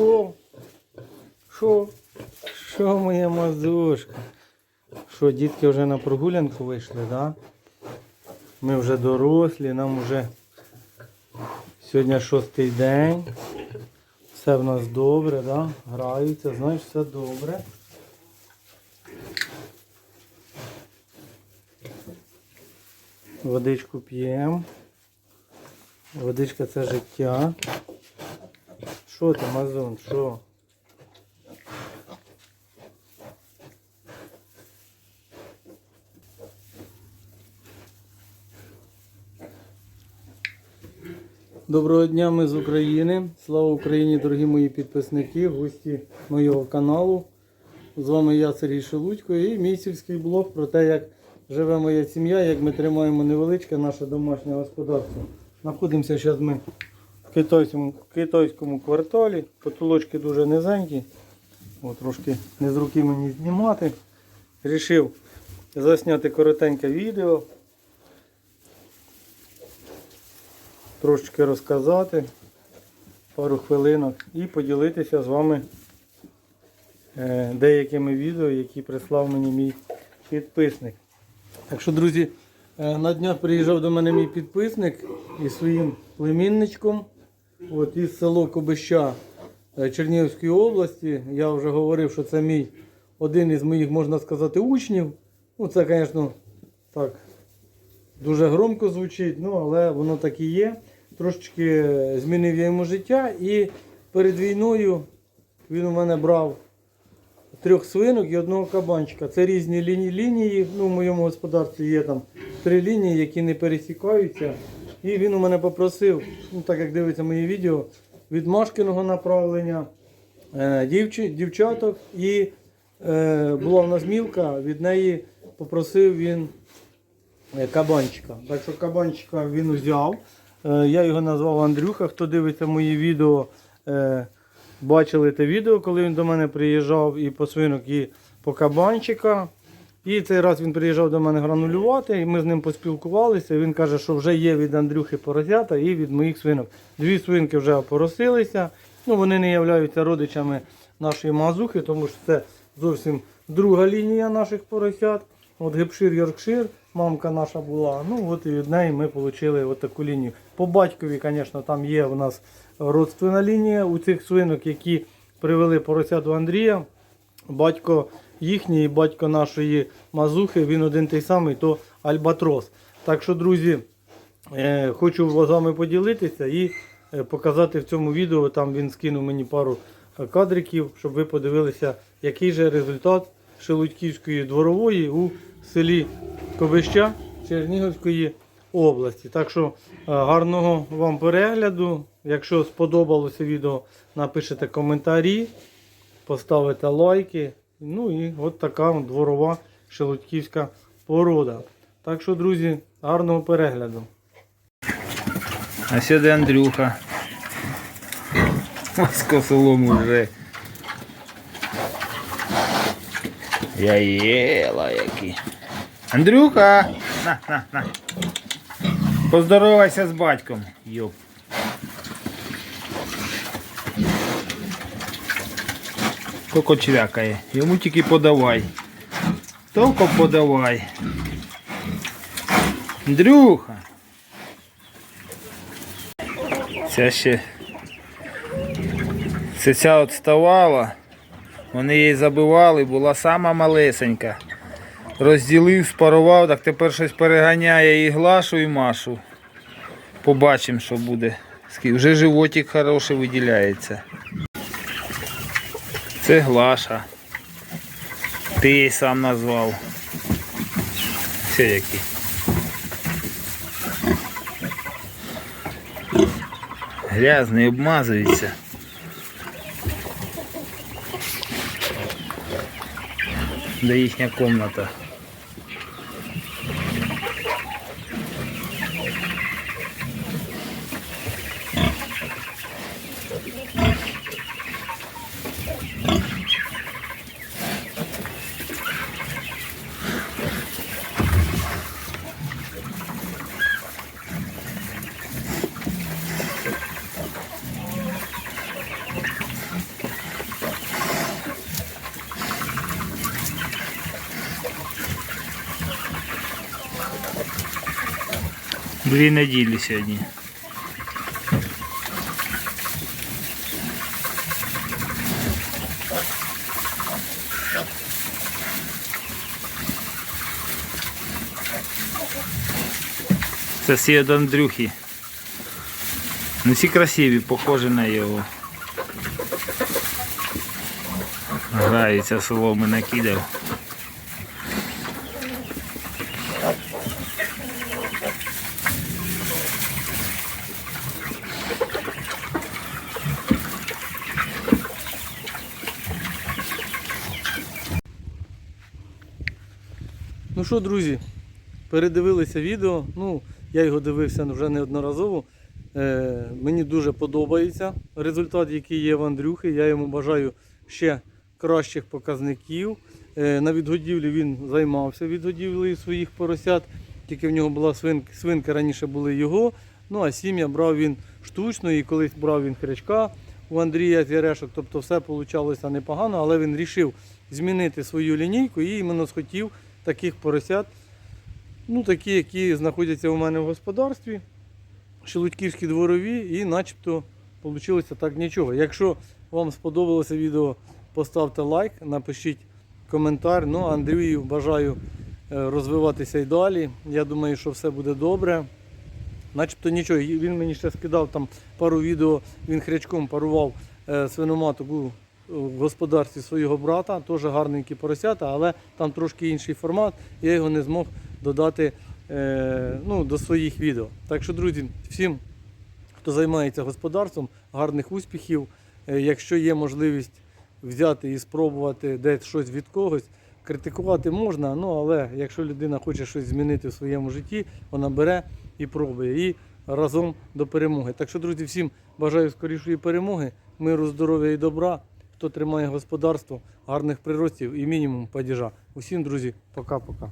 Що? Що? Що моя мазушка? Що, дітки вже на прогулянку вийшли, да? Ми вже дорослі, нам вже сьогодні шостий день. Все в нас добре, да? Граються, знаєш, все добре. Водичку п'ємо. Водичка це життя. Що ти, Мазун, що? Доброго дня, ми з України. Слава Україні, дорогі мої підписники, гості моєго каналу. З вами я, Сергій Шелудько, і мій сільський блог про те, як живе моя сім'я, як ми тримаємо невеличке наше домашнє господарство. Знаходимося зараз ми в китайському, китайському кварталі. Потолочки дуже низенькі. О, трошки не з руки мені знімати. Рішив засняти коротеньке відео. Трошечки розказати, пару хвилинок і поділитися з вами е, деякими відео, які прислав мені мій підписник. Так що, друзі, е, на днях приїжджав до мене мій підписник із своїм племінничком от, із село Кобища е, Чернігівської області. Я вже говорив, що це мій один із моїх, можна сказати, учнів. Ну, це, звісно, так, дуже громко звучить, ну, але воно так і є. Трошечки змінив я йому життя і перед війною він у мене брав трьох свинок і одного кабанчика. Це різні лінії. лінії. Ну, в моєму господарстві є там три лінії, які не пересікаються. І він у мене попросив, ну так як дивиться мої відео, від Машкиного направлення е, дівчи, дівчаток і е, була в нас мілка, від неї попросив він е, кабанчика. Так що кабанчика він взяв. Е, Я його назвав Андрюха. Хто дивиться мої відео, е, бачили те відео, коли він до мене приїжджав і по свинок, і по кабанчика. І цей раз він приїжджав до мене гранулювати, і ми з ним поспілкувалися. Він каже, що вже є від Андрюхи поросята і від моїх свинок. Дві свинки вже опоросилися. Ну, вони не являються родичами нашої мазухи, тому що це зовсім друга лінія наших поросят. От Гепшир Йоркшир, мамка наша була. Ну от і від неї ми отримали от таку лінію. По батькові, звісно, там є у нас родственна лінія у цих свинок, які привели порося до Андрія. Батько їхній, батько нашої мазухи, він один той самий, то Альбатрос. Так що, друзі, е, хочу з вами поділитися і е, показати в цьому відео. Там він скинув мені пару е, кадриків, щоб ви подивилися, який же результат Шелудьківської дворової у селі Ковища Чернігівської області. Так що гарного вам перегляду. Якщо сподобалося відео, напишите коментарі, поставите лайки. Ну і от така дворова шелудьківська порода. Так що, друзі, гарного перегляду. А сюди Андрюха. Ось косолом уже. Я єла який. Андрюха! На, на, на. Поздоровайся з батьком. Йоп. Тільки чвякає. Йому тільки подавай. Тільки подавай. Андрюха. Ця ще. Це ця от. Вони її забивали, була сама малесенька. Розділив, спарував, так тепер щось переганяє і глашу, і машу. Побачимо, що буде. Вже животик хороший виділяється. Це глаша. Ти її сам назвав. Це який. Грязний обмазується. Де їхня комната. Дві неділі сьогодні. Це від Андрюхи. Ну всі красиві, похожі на його. Грається соломи накидав. Ну що, друзі, передивилися відео. Ну, я його дивився вже неодноразово. Е, мені дуже подобається результат, який є в Андрюхи. Я йому бажаю ще кращих показників. Е, на відгодівлі він займався відгодівлею своїх поросят. Тільки в нього була свинка, свинка раніше були його. Ну а сім'я брав він штучно і колись брав він хрячка у Андрія Тєрешок. Тобто все вийшло непогано, але він вирішив змінити свою лінійку і іменно схотів таких поросят, ну такі, які знаходяться у мене в господарстві, шелудьківські дворові, і начебто вийшло так нічого. Якщо вам сподобалося відео, поставте лайк, напишіть коментар. Ну, Андрію бажаю е, розвиватися і далі. Я думаю, що все буде добре. Начебто нічого. Він мені ще скидав там пару відео, він хрячком парував е, свиноматок в господарстві свого брата, теж гарненькі поросята, але там трошки інший формат, я його не змог додати е, ну, до своїх відео. Так що, друзі, всім, хто займається господарством, гарних успіхів. Е, якщо є можливість взяти і спробувати десь щось від когось, критикувати можна, ну але якщо людина хоче щось змінити в своєму житті, вона бере і пробує. І разом до перемоги. Так що, друзі, всім бажаю скорішої перемоги, миру, здоров'я і добра. Хто тримає господарство, гарних приростів і мінімум падіжа. Усім, друзі, пока-пока.